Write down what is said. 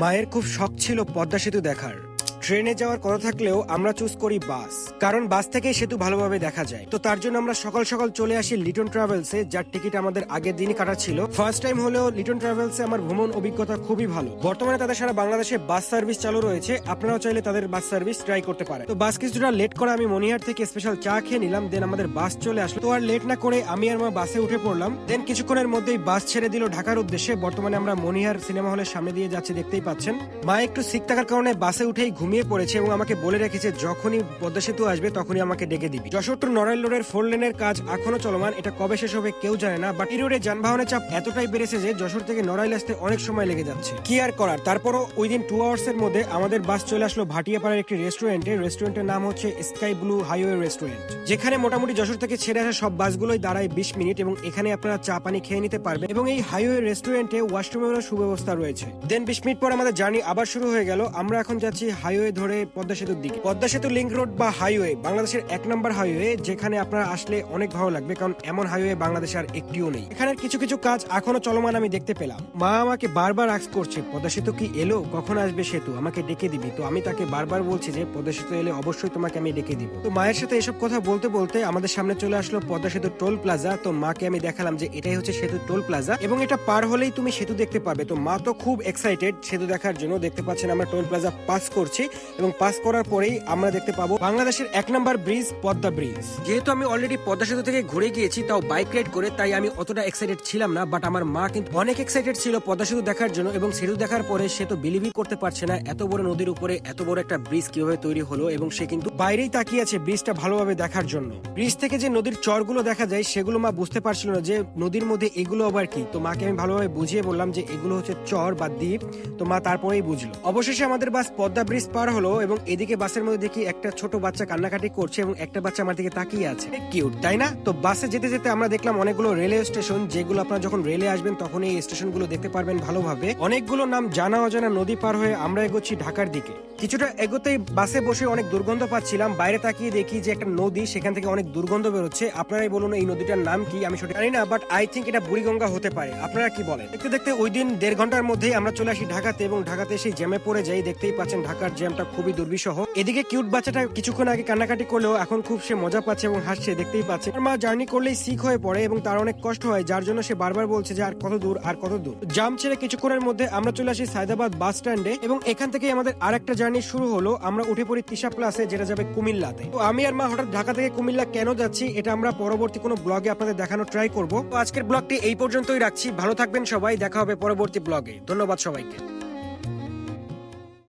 মায়ের খুব শখ ছিল পদ্মা সেতু দেখার। ট্রেনে যাওয়ার কথা থাকলেও আমরা চুজ করি বাস। কারণ বাস থেকে সেতু ভালোভাবে দেখা যায়। তো তার জন্য আমরা সকাল সকাল চলে আসি লিটন ট্রাভেলসে যার টিকিট আমাদের আগের দিনই কাটা ছিল। ফার্স্ট টাইম হলেও লিটন ট্রাভেলসে আমার ভ্রমণ অভিজ্ঞতা খুবই ভালো। বর্তমানে তাদের সারা বাংলাদেশে বাস সার্ভিস চালু রয়েছে। আপনারাও চাইলে তাদের বাস সার্ভিস ট্রাই করতে পারেন। তো বাস কিছুটা লেট করে আমি মনিহার থেকে স্পেশাল চা খেয়ে নিলাম দেন আমাদের বাস চলে আসলো। তো আর লেট না করে আমি আর মা বাসে উঠে পড়লাম। দেন কিছুক্ষণের মধ্যেই বাস ছেড়ে দিল ঢাকার উদ্দেশ্যে। বর্তমানে আমরা মনিহার সিনেমা হলের সামনে দিয়ে যাচ্ছি, দেখতেই পাচ্ছেন। মা একটু সিক থাকার কারণে বাসে উঠেই ঘুমিয়ে পড়েছে এবং আমাকে বলে রেখেছে যখনই পদ্মা সেতু আসবে তখনই আমাকে ডেকে দিবি। যশোর টু রোডের ফোর লেনের কাজ এখনও চলমান, এটা কবে শেষ হবে কেউ জানে না বাট এই রোডে যানবাহনের চাপ এতটাই বেড়েছে যে যশোর থেকে নড়াইল আসতে অনেক সময় লেগে যাচ্ছে। কি আর করার? তারপরও ওই দিন টু আওয়ার্স এর মধ্যে আমাদের বাস চলে আসলো ভাটিয়াপাড়ার একটি রেস্টুরেন্টে রেস্টুরেন্টের নাম হচ্ছে স্কাই ব্লু হাইওয়ে রেস্টুরেন্ট যেখানে মোটামুটি যশোর থেকে ছেড়ে আসা সব বাসগুলোই দাঁড়ায় বিশ মিনিট এবং এখানে আপনারা চা পানি খেয়ে নিতে পারবেন এবং এই হাইওয়ে রেস্টুরেন্টে ওয়াশরুমেরও সুব্যবস্থা রয়েছে। দেন বিশ মিনিট পর আমাদের জার্নি আবার শুরু হয়ে গেল। আমরা এখন যাচ্ছি হাইওয়ে ধরে পদ্মা সেতুর দিকে। পদ্মা সেতু লিঙ্ক রোড বা হাইওয়ে বাংলাদেশের এক নম্বর হাইওয়ে যেখানে আপনারা আসলে অনেক ভালো লাগবে, কারণ এমন হাইওয়ে বাংলাদেশে আর একটিও নেই। এখানে কিছু কিছু কাজ এখনও চলমান আমি দেখতে পেলাম। মা আমাকে বারবার আক্স করছে, পদ্মা সেতু কি এলো? কখন আসবে সেতু? আমাকে ডেকে দিবি। তো আমি তাকে বারবার বলছি যে, পদ্মা সেতু এলে অবশ্যই তোমাকে আমি ডেকে দিব। তো মায়ের সাথে এসব কথা বলতে বলতে আমাদের সামনে চলে আসলো পদ্মা সেতু টোল প্লাজা তো মাকে আমি দেখালাম যে, এটাই হচ্ছে সেতু টোল প্লাজা এবং এটা পার হলেই তুমি সেতু দেখতে পাবে। তো মা তো খুব এক্সাইটেড সেতু দেখার জন্য। দেখতে পাচ্ছেন আমরা টোল প্লাজা পাস করছি। এবং পাস করার পরেই আমরা দেখতে পাবো বাংলাদেশের এক নম্বর ব্রিজ পদ্মা ব্রিজ যেহেতু আমি অলরেডি পদ্মা সেতু থেকে ঘুরে গিয়েছি, তাও বাইক রাইড করে, তাই আমি অতটা এক্সাইটেড ছিলাম না বাট আমার মা কিন্তু অনেক এক্সাইটেড ছিল পদ্মা সেতু দেখার জন্য, এবং সেতু দেখার পরে সে তো বিলিভই করতে পারছে না, এত বড় নদীর উপরে এত বড় একটা ব্রিজ কীভাবে তৈরি হলো, এবং সে কিন্তু বাইরেই তাকিয়ে আছে ব্রিজটা ভালোভাবে দেখার জন্য। ব্রিজ থেকে যে নদীর চরগুলো দেখা যায়, সেগুলো মা বুঝতে পারছিল না যে নদীর মধ্যে এগুলো আবার কি। তো মাকে আমি ভালোভাবে বুঝিয়ে বললাম যে এগুলো হচ্ছে চর বা দ্বীপ। তো মা তারপরেই বুঝলো। অবশেষে আমাদের বাস পদ্মা ব্রিজ পার হলো এবং এদিকে বাসের মধ্যে দেখি একটা ছোট বাচ্চা কান্নাকাটি করছে এবং একটা বাচ্চা আমার দিকে তাকিয়ে আছে। কিউট তাই না? তো বাসে যেতে যেতে আমরা দেখলাম অনেকগুলো রেলওয়ে স্টেশন, যেগুলো আপনারা যখন রেলে আসবেন তখন এই স্টেশনগুলো দেখতে পারবেন ভালোভাবে। অনেকগুলো নাম জানা অজানা নদী পার হয়ে আমরা এগোচ্ছি ঢাকার দিকে। কিছুটা এগোতেই বাসে বসে অনেক দুর্গন্ধ পাচ্ছিলাম। বাইরে তাকিয়ে দেখি যে একটা নদী, সেখান থেকে অনেক দুর্গন্ধ বেরোচ্ছে। আপনারাই বলুন এই নদীটার নাম কি? আমি সঠিক জানি না বাট আই থিঙ্ক এটা বুড়িগঙ্গা হতে পারে। আপনারা কি বলেন? দেখতে দেখতে ওই দিন দেড় ঘণ্টার মধ্যেই আমরা চলে আসি ঢাকাতে এবং ঢাকাতে সেই জ্যামে পড়ে যাই। দেখতেই পাচ্ছেন ঢাকার জ্যামটা খুবই দুর্বিষহ। এদিকে কিউট বাচ্চাটা কিছুক্ষণ আগে কান্নাকাটি করলেও এখন খুব সে মজা পাচ্ছে এবং হাসছে, দেখতেই পাচ্ছে। মা জার্নি করলেই সিক হয়ে পড়ে এবং তার অনেক কষ্ট হয়, যার জন্য সে বারবার বলছে যে, আর কত দূর, আর কত দূর? জাম ছেড়ে কিছুক্ষণের মধ্যে আমরা চলে আসি সায়দাবাদ বাস স্ট্যান্ডে এবং এখান থেকে আমাদের আরেকটা জার্নি শুরু হলো। আমরা উঠে পড়ি তিশা প্লাসে যেটা যাবে কুমিল্লাতে। তো আমি আর মা হঠাৎ ঢাকা থেকে কুমিল্লা কেন যাচ্ছি, এটা আমরা পরবর্তী কোনো ব্লগে আপনাদের দেখানোর ট্রাই করব। তো আজকের ব্লগটি এই পর্যন্তই রাখছি। ভালো থাকবেন সবাই, দেখা হবে পরবর্তী ব্লগে ধন্যবাদ সবাইকে।